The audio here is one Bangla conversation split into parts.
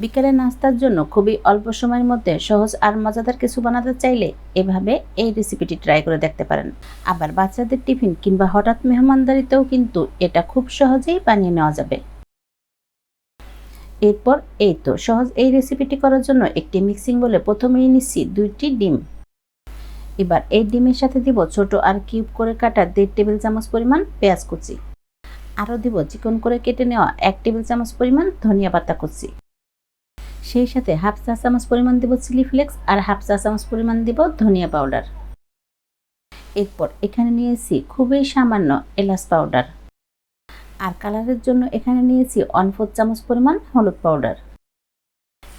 বিকেলে নাস্তার জন্য খুবই অল্প সময়ের মধ্যে সহজ আর মজাদার কিছু বানাতে চাইলে এভাবে এই রেসিপিটি ট্রাই করে দেখতে পারেন। আবার বাচ্চাদের টিফিন কিংবা হঠাৎ মেহমানদারিতেও কিন্তু এটা খুব সহজেই বানিয়ে নেওয়া যাবে। এরপর এই তো, সহজ এই রেসিপিটি করার জন্য একটি মিক্সিং বলে প্রথমেই নিচ্ছি দুইটি ডিম। এবার এই ডিমের সাথে দিব ছোট আর কিউব করে কাটা দেড় টেবিল চামচ পরিমাণ পেঁয়াজ কুচি। আরও দিব চিকন করে কেটে নেওয়া এক টেবিল চামচ পরিমাণ ধনিয়া পাতা কুচি। সেই সাথে হাফ চা চামচ পরিমাণ দিব চিলি ফ্লেক্স আর হাফ চা চামচ পরিমাণ দিব ধনিয়া পাউডার। এরপর এখানে নিয়েছি খুবই সামান্য এলাচ পাউডার। আর কালারের জন্য এখানে নিয়েছি ওয়ান চামচ পরিমাণ হলুদ পাউডার।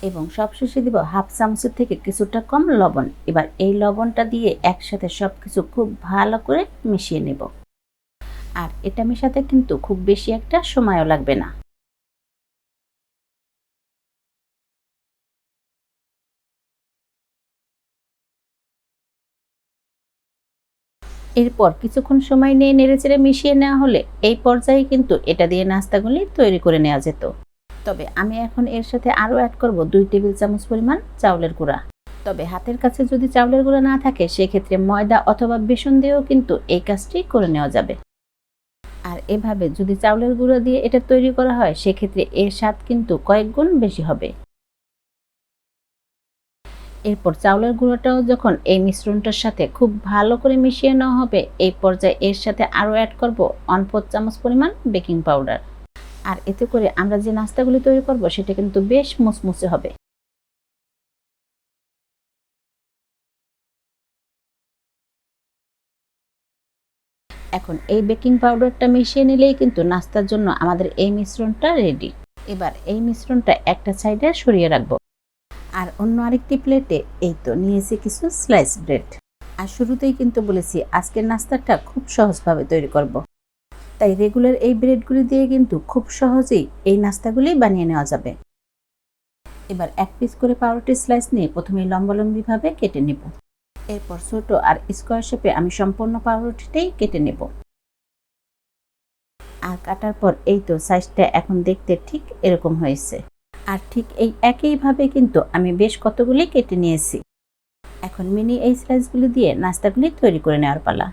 এবং সবশেষে দিব হাফ চামচের থেকে কিছুটা কম লবণ। এবার এই লবণটা দিয়ে একসাথে সব কিছু খুব ভালো করে মিশিয়ে নেব। আর এটা মেশাতে কিন্তু খুব বেশি একটা সময়ও লাগবে না। এরপর কিছুক্ষণ সময় নিয়ে নেড়েচেড়ে মিশিয়ে নেওয়া হলে এই পর্যায়ে কিন্তু এটা দিয়ে নাস্তাগুলি তৈরি করে নেওয়া যেত। তবে আমি এখন এর সাথে আরও অ্যাড করব দুই টেবিল চামচ পরিমাণ চাউলের গুঁড়া। তবে হাতের কাছে যদি চাউলের গুঁড়া না থাকে, সেক্ষেত্রে ময়দা অথবা বেসন দিয়েও কিন্তু এই কাজটি করে নেওয়া যাবে। আর এভাবে যদি চাউলের গুঁড়া দিয়ে এটা তৈরি করা হয়, সেক্ষেত্রে এর স্বাদ কিন্তু কয়েক গুণ বেশি হবে। এরপর চাউলের গুঁড়োটাও যখন এই মিশ্রণটার সাথে খুব ভালো করে মিশিয়ে নেওয়া হবে, এই পর্যায়ে এর সাথে আরও অ্যাড করব ফোর চামচ পরিমাণ বেকিং পাউডার আর এতে করে আমরা যে নাস্তাগুলি তৈরি করব, সেটা কিন্তু বেশ মুচমুচে হবে। এখন এই বেকিং পাউডারটা মিশিয়ে নিলেই কিন্তু নাস্তার জন্য আমাদের এই মিশ্রণটা রেডি এবার এই মিশ্রণটা একটা সাইডে সরিয়ে রাখব। আর অন্য আরেকটি প্লেটে এই তো নিয়েছি কিছু স্লাইস ব্রেড আর শুরুতেই কিন্তু বলেছি, আজকের নাস্তাটা খুব সহজভাবে তৈরি করব। তাই রেগুলার এই ব্রেডগুলি দিয়ে কিন্তু খুব সহজেই এই নাস্তাগুলি বানিয়ে নেওয়া যাবে। এবার এক পিস করে পাউরুটি স্লাইস নিয়ে প্রথমে লম্বালম্বিভাবে কেটে নেব। এরপর ছোট আর স্কোয়ার শেপে আমি সম্পূর্ণ পাউরুটিটাই কেটে নেব। আর কাটার পর এই তো সাইজটা এখন দেখতে ঠিক এরকম হয়েছে। আর ঠিক এই একইভাবে কিন্তু আমি বেশ কতগুলি কেটে নিয়েছি। এখন মিনি এই স্লাইসগুলি দিয়ে নাস্তাগুলি তৈরি করে নেওয়ার পালা।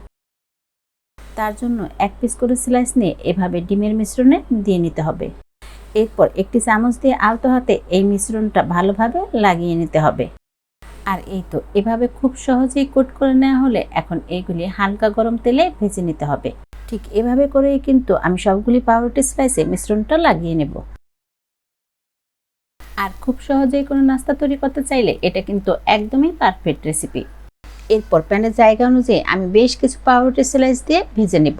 তার জন্য এক পিস করে স্লাইস নিয়ে এভাবে ডিমের মিশ্রণে দিয়ে নিতে হবে। এরপর একটি চামচ দিয়ে আলতো হাতে এই মিশ্রণটা ভালোভাবে লাগিয়ে নিতে হবে। আর এই তো এভাবে খুব সহজেই কোট করে নেওয়া হলে এখন এইগুলি হালকা গরম তেলে ভেজে নিতে হবে। ঠিক এভাবে করেই কিন্তু আমি সবগুলি পাউরুটি স্লাইসে মিশ্রণটা লাগিয়ে নেব। আর খুব সহজেই কোনো নাস্তা তৈরি করতে চাইলে এটা কিন্তু একদমই পারফেক্ট রেসিপি এরপর প্যানের জায়গা অনুযায়ী আমি বেশ কিছু পাউরুটি স্লাইস দিয়ে ভেজে নেব।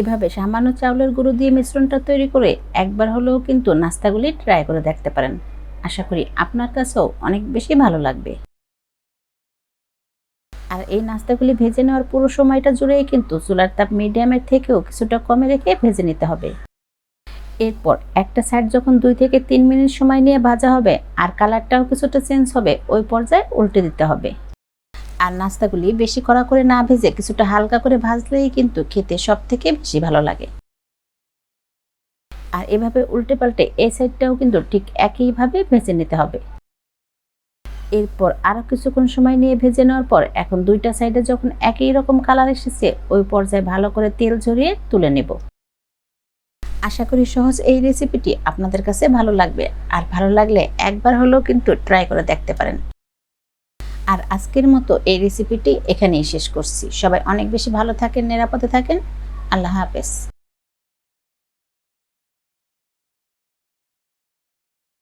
এভাবে সামান্য চাউলের গুঁড়ো দিয়ে মিশ্রণটা তৈরি করে একবার হলেও কিন্তু নাস্তাগুলি ট্রাই করে দেখতে পারেন। আশা করি আপনার কাছেও অনেক বেশি ভালো লাগবে। আর এই নাস্তাগুলি ভেজে নেওয়ার পুরো সময়টা জুড়েই কিন্তু চুলার তাপ মিডিয়ামের থেকেও কিছুটা কমে রেখে ভেজে নিতে হবে। এরপর একটা সাইড যখন দুই থেকে তিন মিনিট সময় নিয়ে ভাজা হবে, আর কালারটাও কিছুটা চেঞ্জ হবে, ওই পর্যায়ে উল্টে দিতে হবে। আর নাস্তাগুলি বেশি কড়া করে না ভেজে কিছুটা হালকা করে ভাজলেই কিন্তু খেতে সব থেকে বেশি ভালো লাগে। আর এভাবে উল্টে পাল্টে এই সাইডটাও কিন্তু ঠিক একইভাবে ভেজে নিতে হবে। এরপর আরও কিছুক্ষণ সময় নিয়ে ভেজে নেওয়ার পর এখন দুইটা সাইডে যখন একই রকম কালার এসেছে, ওই পর্যায়ে ভালো করে তেল ঝরিয়ে তুলে নেব। আশা করি সহজ এই রেসিপিটি আপনাদের কাছে ভালো লাগবে। আর ভালো লাগলে একবার হলেও কিন্তু ট্রাই করে দেখতে পারেন। আর আজকের মতো এই রেসিপিটি এখানেই শেষ করছি। সবাই অনেক বেশি ভালো থাকেন, নিরাপদে থাকেন। আল্লাহ হাফেজ।